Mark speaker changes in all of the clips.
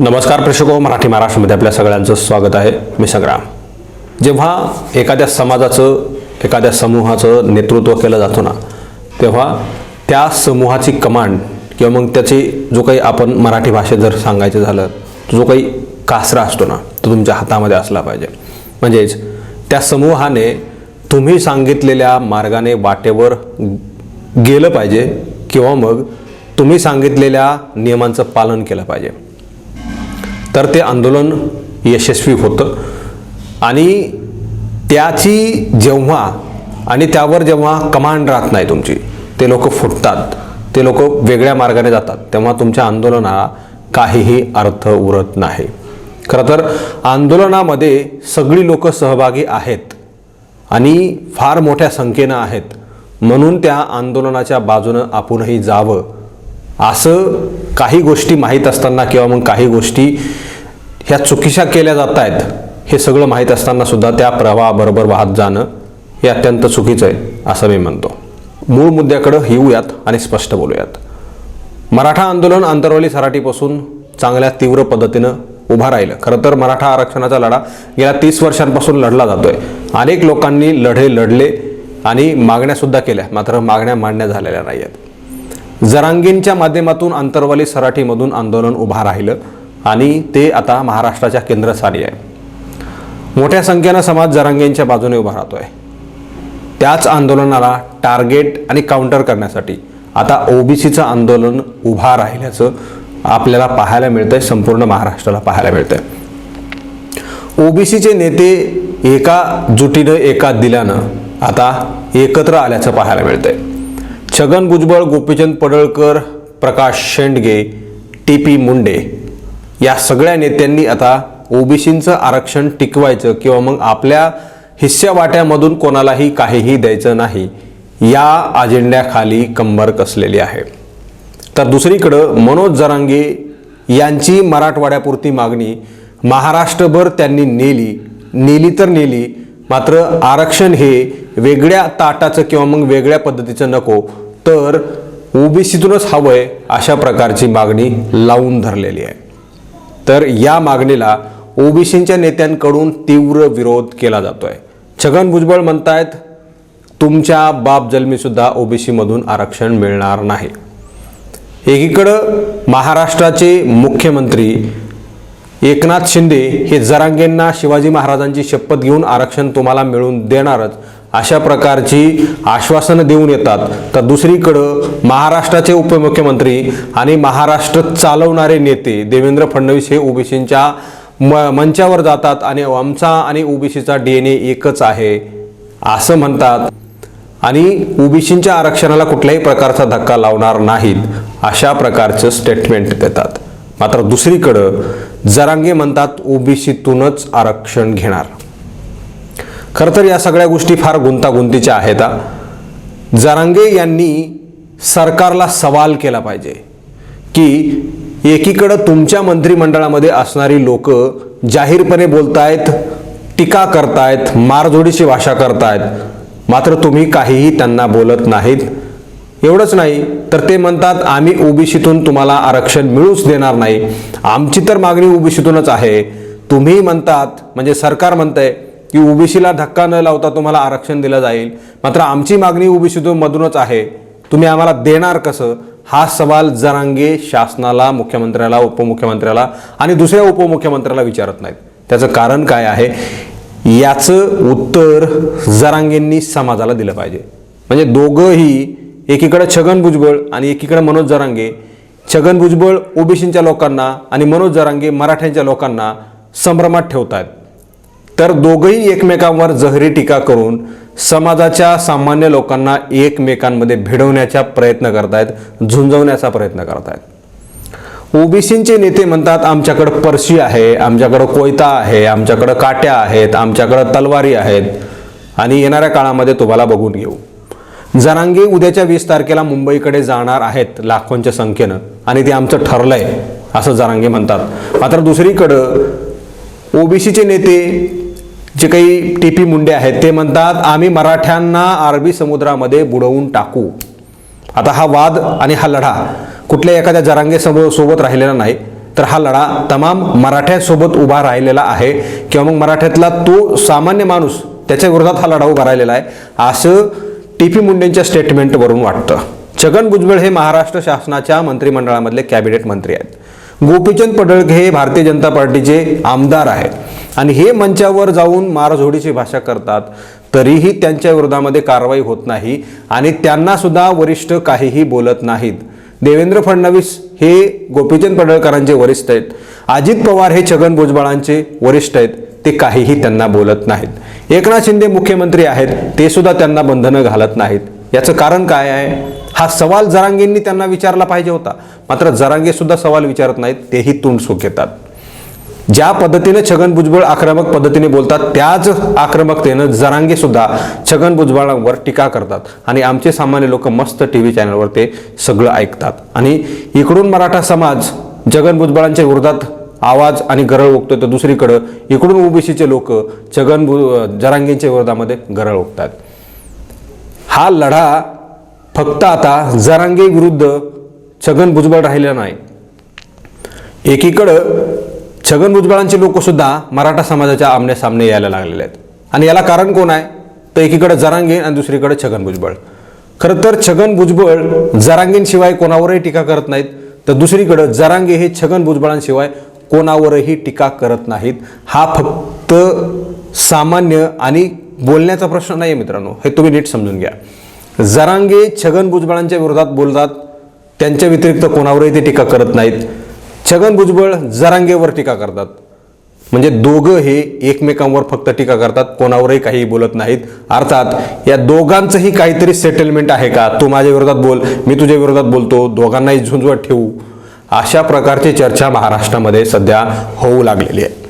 Speaker 1: नमस्कार प्रेक्षको मराठी महाराष्ट्रामध्ये आपल्या सगळ्यांचं स्वागत आहे. मी संग्राम. जेव्हा एखाद्या समाजाचं एखाद्या समूहाचं नेतृत्व केलं जातो ना तेव्हा त्या समूहाची कमांड किंवा मग त्याची जो काही आपण मराठी भाषेत जर सांगायचं झालं जो काही कासरा असतो ना तो तुमच्या हातामध्ये असला पाहिजे. म्हणजेच त्या समूहाने तुम्ही सांगितलेल्या मार्गाने वाटेवर गेलं पाहिजे किंवा मग तुम्ही सांगितलेल्या नियमांचं पालन केलं पाहिजे. तर ते आंदोलन यशस्वी होतं. आणि त्याची जेव्हा आणि त्यावर जेव्हा कमांड राहत नाही तुमची ते लोक फुटतात ते लोक वेगळ्या मार्गाने जातात तेव्हा तुमच्या आंदोलनाला काहीही अर्थ उरत नाही. खरं तर आंदोलनामध्ये सगळी लोक सहभागी आहेत आणि फार मोठ्या संख्येनं आहेत. म्हणून त्या आंदोलनाच्या बाजूनं आपणही जावं असं काही गोष्टी माहीत असताना किंवा मग काही गोष्टी ह्या चुकीशा केल्या जात आहेत हे सगळं माहीत असताना सुद्धा त्या प्रवाहाबरोबर वाहत जाणं हे अत्यंत चुकीचं आहे असं मी म्हणतो. मूळ मुद्द्याकडं येऊयात आणि स्पष्ट बोलूयात. मराठा आंदोलन आंतरवली सराटीपासून चांगल्या तीव्र पद्धतीनं उभा राहिलं. खरं तर मराठा आरक्षणाचा लढा गेल्या तीस वर्षांपासून लढला जातोय. अनेक लोकांनी लढे लढले आणि मागण्यासुद्धा केल्या मात्र मागण्या मांडण्या झालेल्या नाही आहेत जरांगींच्या माध्यमातून आंतरवाली सराठीमधून आंदोलन उभा राहिलं. आणि ते आता महाराष्ट्राच्या केंद्रस्थानी आहे. मोठ्या संख्येनं समाज जरांगेंच्या बाजूने उभा राहतोय. त्याच आंदोलनाला टार्गेट आणि काउंटर करण्यासाठी आता ओबीसीचं आंदोलन उभा राहिल्याचं आपल्याला पाहायला मिळतंय संपूर्ण महाराष्ट्राला पाहायला मिळतंय. ओबीसीचे नेते एका जुटीनं एका दिल्यानं आता एकत्र आल्याचं पाहायला मिळतंय. छगन भुजबळ गोपीचंद पडळकर प्रकाश शेंडगे टी पी मुंडे या सगळ्या नेत्यांनी आता ओबीसींचं आरक्षण टिकवायचं किंवा मग आपल्या हिस्सा वाट्यामधून कोणालाही काहीही द्यायचं नाही या अजेंड्याखाली कंबर कसलेली आहे. तर दुसरीकडं मनोज जरांगे यांची मराठवाड्यापुरती मागणी महाराष्ट्रभर त्यांनी नेली नेली तर नेली मात्र आरक्षण हे वेगळ्या ताटाचं किंवा मग वेगळ्या पद्धतीचं नको तर ओबीसीतूनच आहे अशा प्रकारची मागणी लावून धरलेली आहे. तर या मागणीला ओबीसींच्या नेत्यांकडून तीव्र विरोध केला जातोय. छगन भुजबळ म्हणतायत तुमच्या बाप जन्मीसुद्धा ओबीसीमधून आरक्षण मिळणार नाही. एकीकडं महाराष्ट्राचे मुख्यमंत्री एकनाथ शिंदे हे जरांगेंना शिवाजी महाराजांची शपथ घेऊन आरक्षण तुम्हाला मिळवून देणारच अशा प्रकारची आश्वासनं देऊन येतात. तर दुसरीकडं महाराष्ट्राचे उपमुख्यमंत्री आणि महाराष्ट्र चालवणारे नेते देवेंद्र फडणवीस हे ओबीसींच्या म मंचावर जातात आणि आमचा आणि ओबीसीचा डी एन ए एकच आहे असं म्हणतात. आणि ओबीसींच्या आरक्षणाला कुठल्याही प्रकारचा धक्का लावणार नाहीत अशा प्रकारचं स्टेटमेंट देतात. मात्र दुसरीकडं जरांगे म्हणतात ओबीसीतूनच आरक्षण घेणार. खरं तर या सगळ्या गोष्टी फार गुंतागुंतीच्या आहेत जरांगे यांनी सरकारला सवाल केला पाहिजे की एकीकडं तुमच्या मंत्रिमंडळामध्ये असणारी लोक जाहीरपणे बोलतायत टीका करतायत मारझोडीची भाषा करतायत मात्र तुम्ही काहीही त्यांना बोलत नाहीत. एवढंच नाही तर ते म्हणतात आम्ही ओबीसीतून तुम्हाला आरक्षण मिळूच देणार नाही. आमची तर मागणी ओबीसीतूनच आहे. तुम्ही म्हणतात म्हणजे सरकार म्हणतंय की ओबीसीला धक्का न लावता तुम्हाला आरक्षण दिलं जाईल. मात्र आमची मागणी ओबीसीतून मधूनच आहे. तुम्ही आम्हाला देणार कसं? हा सवाल जरांगे शासनाला मुख्यमंत्र्याला उपमुख्यमंत्र्याला आणि दुसऱ्या उपमुख्यमंत्र्याला विचारत नाहीत. त्याचं कारण काय आहे? याचं उत्तर जरांगेंनी समाजाला दिलं पाहिजे. म्हणजे दोघंही एकीकडे छगन भुजबळ आणि एकीकडे मनोज जरांगे. छगन भुजबळ ओबीसींच्या लोकांना आणि मनोज जरांगे मराठ्यांच्या लोकांना संभ्रमात ठेवत आहेत तर दोघंही एकमेकांवर जहरी टीका करून समाजाच्या सामान्य लोकांना एकमेकांमध्ये भिडवण्याचा प्रयत्न करतायत झुंजवण्याचा प्रयत्न करतायत. ओबीसींचे नेते म्हणतात आमच्याकडं परशी आहे आमच्याकडं कोयता आहे आमच्याकडं काट्या आहेत आमच्याकडं तलवारी आहेत. आणि येणाऱ्या काळामध्ये तुम्हाला बघून घेऊ. जरांगे उद्याच्या वीस तारखेला मुंबईकडे जाणार आहेत लाखोंच्या संख्येनं. आणि ते आमचं ठरलंय असं जरांगे म्हणतात. मात्र दुसरीकडं ओबीसीचे नेते जे काही टी पी मुंडे आहेत ते म्हणतात आम्ही मराठ्यांना अरबी समुद्रामध्ये बुडवून टाकू. आता हा वाद आणि हा लढा कुठल्या एखाद्या जरांगे समो सोबत राहिलेला नाही तर हा लढा तमाम मराठ्यांसोबत उभा राहिलेला आहे किंवा मग मराठ्यातला तो सामान्य माणूस त्याच्या विरोधात हा लढा उभा राहिलेला आहे असं टी पी मुंडेंच्या स्टेटमेंटवरून वाटतं. छगन भुजबळ हे महाराष्ट्र शासनाच्या मंत्रिमंडळामधले कॅबिनेट मंत्री आहेत. गोपीचंद पडळके हे भारतीय जनता पार्टीचे आमदार आहेत. आणि हे मंचावर जाऊन मारझोडीची भाषा करतात तरीही त्यांच्या विरोधामध्ये कारवाई होत नाही आणि त्यांनासुद्धा वरिष्ठ काहीही बोलत नाहीत. देवेंद्र फडणवीस हे गोपीचंद पडळकरांचे वरिष्ठ आहेत. अजित पवार हे छगन भुजबळांचे वरिष्ठ आहेत. ते काहीही त्यांना बोलत नाहीत. एकनाथ शिंदे मुख्यमंत्री आहेत. ते सुद्धा त्यांना बंधनं घालत नाहीत. याचं कारण काय आहे? हा सवाल जरांगेंनी त्यांना विचारला पाहिजे होता. मात्र जरांगे सुद्धा सवाल विचारत नाहीत तेही तोंड येतात ज्या पद्धतीने छगन भुजबळ आक्रमक पद्धतीने बोलतात त्याच आक्रमकतेनं जरांगे सुद्धा छगन भुजबळांवर टीका करतात. आणि आमचे सामान्य लोक मस्त टी व्ही चॅनलवर ते सगळं ऐकतात. आणि इकडून मराठा समाज जगन भुजबळांच्या विरोधात आवाज आणि गरळ ओकतोय तर दुसरीकडं इकडून ओबीसीचे लोक छगन भु जरांगेंच्या विरोधामध्ये गरळ ओकतात हा लढा फक्त आता जरांगे विरुद्ध छगन भुजबळ राहिलेला नाही. एकीकडं छगन भुजबळांचे लोकसुद्धा मराठा समाजाच्या आमण्यासामने यायला लागलेले आहेत. आणि याला कारण कोण आहे? तर एकीकडे जरांगे आणि दुसरीकडे छगन भुजबळ. खरं तर छगन भुजबळ जरांगेंशिवाय कोणावरही टीका करत नाहीत तर दुसरीकडं जरांगे हे छगन भुजबळांशिवाय कोणावरही टीका करत नाहीत. हा फक्त सामान्य आणि बोलण्याचा प्रश्न नाही आहे मित्रांनो. हे तुम्ही नीट समजून घ्या. जरांगे छगन भुजबळांच्या विरोधात बोलतात. त्यांच्या व्यतिरिक्त कोणावरही ते टीका करत नाहीत. छगन भुजबळ जरांगेवर टीका करतात. म्हणजे दोघं हे एकमेकांवर फक्त टीका करतात. कोणावरही काही बोलत नाहीत. अर्थात या दोघांचंही काहीतरी सेटलमेंट आहे का? तू माझ्या विरोधात बोल मी तुझ्या विरोधात बोलतो. दोघांनाही झुंजवत ठेवू. अशा प्रकारची चर्चा महाराष्ट्रामध्ये सध्या होऊ लागलेली आहे.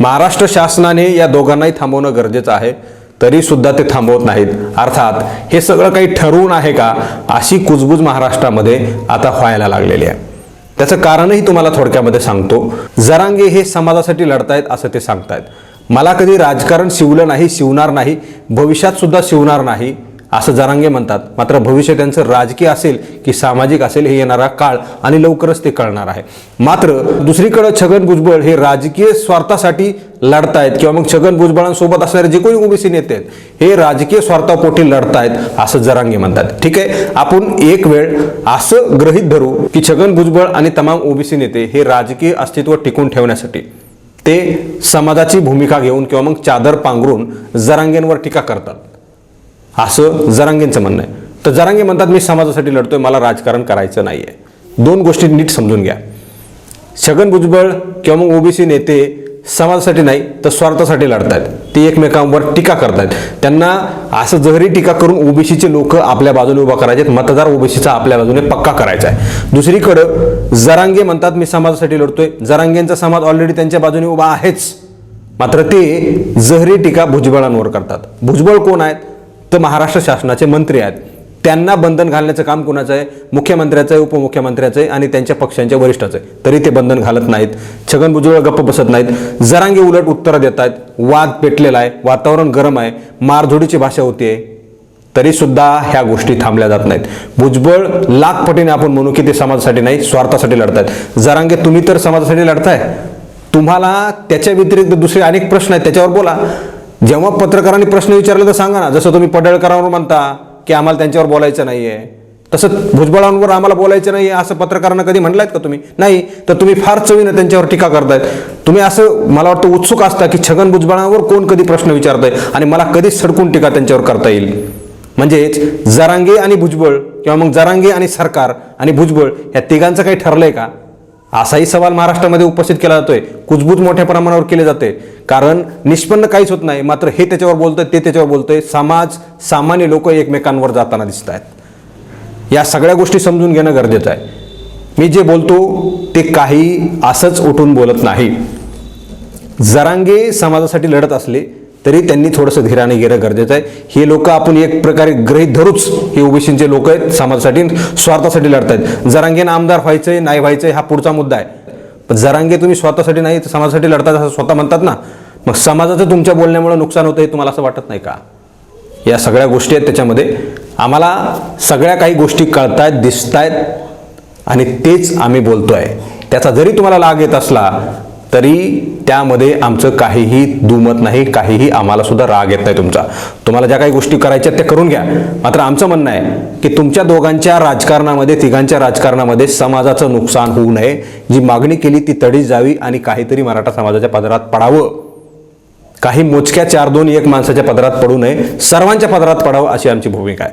Speaker 1: महाराष्ट्र शासनाने या दोघांनाही थांबवणं गरजेचं आहे. तरी सुद्धा ते थांबवत नाहीत. अर्थात हे सगळं काही ठरवून आहे का? अशी कुजबूज महाराष्ट्रामध्ये आता व्हायला लागलेली आहे. त्याचं कारणही तुम्हाला थोडक्यामध्ये सांगतो. जरांगे हे समाजासाठी लढतायत असं ते सांगतायत. मला कधी राजकारण शिवलं नाही शिवणार नाही भविष्यात सुद्धा शिवणार नाही असं जरांगे म्हणतात. मात्र भविष्य त्यांचं राजकीय असेल की सामाजिक असेल हे येणारा काळ आणि लवकरच ते कळणार आहे. मात्र दुसरीकडे छगन भुजबळ हे राजकीय स्वार्थासाठी लढतायत किंवा मग छगन भुजबळांसोबत असणारे जे कोणी ओबीसी नेते आहेत हे राजकीय स्वार्थापोटी लढतायत असं जरांगे म्हणतात. ठीक आहे? आपण एक वेळ असं ग्रहित धरू की छगन भुजबळ आणि तमाम ओबीसी नेते हे राजकीय अस्तित्व टिकून ठेवण्यासाठी ते समाजाची भूमिका घेऊन किंवा मग चादर पांघरून जरांगेंवर टीका करतात. असं जरांगेंचं म्हणणं आहे. तर जरांगे म्हणतात मी समाजासाठी लढतोय मला राजकारण करायचं नाही आहे दोन गोष्टी नीट समजून घ्या. छगन भुजबळ किंवा मग ओबीसी नेते समाजासाठी नाही तर स्वार्थासाठी लढतात ते एकमेकांवर टीका करतात त्यांना असं जहरी टीका करून ओबीसीचे लोक आपल्या बाजूने उभा करायचे मतदार ओबीसीचा आपल्या बाजूने पक्का करायचा आहे. दुसरीकडं जरांगे म्हणतात मी समाजासाठी लढतोय. जरांगेंचा समाज ऑलरेडी त्यांच्या बाजूने उभा आहेच. मात्र ते जहरी टीका भुजबळांवर करतात. भुजबळ कोण आहेत? तर महाराष्ट्र शासनाचे मंत्री आहेत. त्यांना बंधन घालण्याचं काम कोणाचं आहे? मुख्यमंत्र्याचं आहे उपमुख्यमंत्र्याचं आहे आणि त्यांच्या पक्षांच्या वरिष्ठाचं आहे. तरी ते बंधन घालत नाहीत. छगन भुजबळ गप्प बसत नाहीत. जरांगे उलट उत्तरं देत आहेत. वाद पेटलेला आहे. वातावरण गरम आहे. मारझोडीची भाषा होतीये तरी सुद्धा ह्या गोष्टी थांबल्या जात नाहीत. भुजबळ लाख पटीने आपण म्हणू की ते समाजासाठी नाही स्वार्थासाठी लढतायत. जरांगे तुम्ही तर समाजासाठी लढताय. तुम्हाला त्याच्या व्यतिरिक्त दुसरे अनेक प्रश्न आहेत. त्याच्यावर बोला. जेव्हा पत्रकारांनी प्रश्न विचारले तर सांगा ना. जसं तुम्ही पडळकरांवर म्हणता की आम्हाला त्यांच्यावर बोलायचं नाहीये. तसं भुजबळांवर आम्हाला बोलायचं नाही असं पत्रकारांना कधी म्हणलायत का तुम्ही? नाही तर तुम्ही फार चवीनं त्यांच्यावर टीका करतायत. तुम्ही असं मला वाटतं उत्सुक असता की छगन भुजबळांवर कोण कधी प्रश्न विचारताय आणि मला कधीच सडकून टीका त्यांच्यावर करता येईल. म्हणजेच जरांगे आणि भुजबळ किंवा मग जरांगे आणि सरकार आणि भुजबळ या तिघांचं काही ठरलंय का? असाही सवाल महाराष्ट्रामध्ये उपस्थित केला जातोय. कुजबूज मोठ्या प्रमाणावर केले जाते. कारण निष्पन्न काहीच होत नाही. मात्र हे त्याच्यावर बोलतोय ते त्याच्यावर बोलतोय. समाज सामान्य लोक एकमेकांवर जाताना दिसत आहेत. या सगळ्या गोष्टी समजून घेणं गरजेचं आहे. मी जे बोलतो ते काही असंच उठून बोलत नाही. जरांगे समाजासाठी लढत असले तरी त्यांनी थोडंसं धीराने घेणं गरजेचं आहे. हे लोक आपण एक प्रकारे गृहीत धरूच हे ओबीसीचे लोक आहेत समाजासाठी स्वार्थासाठी लढतायत. जरांगेनं आमदार व्हायचंय नाही व्हायचंय हा पुढचा मुद्दा आहे. पण जरांगे तुम्ही स्वतःसाठी नाही तर समाजासाठी लढतात असं स्वतः म्हणतात ना. मग समाजाचं तुमच्या बोलण्यामुळे नुकसान होतं हे तुम्हाला असं वाटत नाही का? या सगळ्या गोष्टी आहेत त्याच्यामध्ये. आम्हाला सगळ्या काही गोष्टी कळतायत दिसतायत आणि तेच आम्ही बोलतोय. त्याचा जरी तुम्हाला लाग येत असला तरी त्यामध्ये आमचं काहीही दुमत नाही काहीही आम्हाला सुद्धा राग येत नाही तुमचा. तुम्हाला ज्या काही गोष्टी करायच्या त्या करून घ्या. मात्र आमचं म्हणणं आहे की तुमच्या दोघांच्या राजकारणामध्ये तिघांच्या राजकारणामध्ये समाजाचं नुकसान होऊ नये. जी मागणी केली ती तडीच जावी आणि काहीतरी मराठा समाजाच्या पदरात पडावं. काही मोजक्या चार दोन एक माणसाच्या पदरात पडू नये. सर्वांच्या पदरात पडावं अशी आमची भूमिका आहे.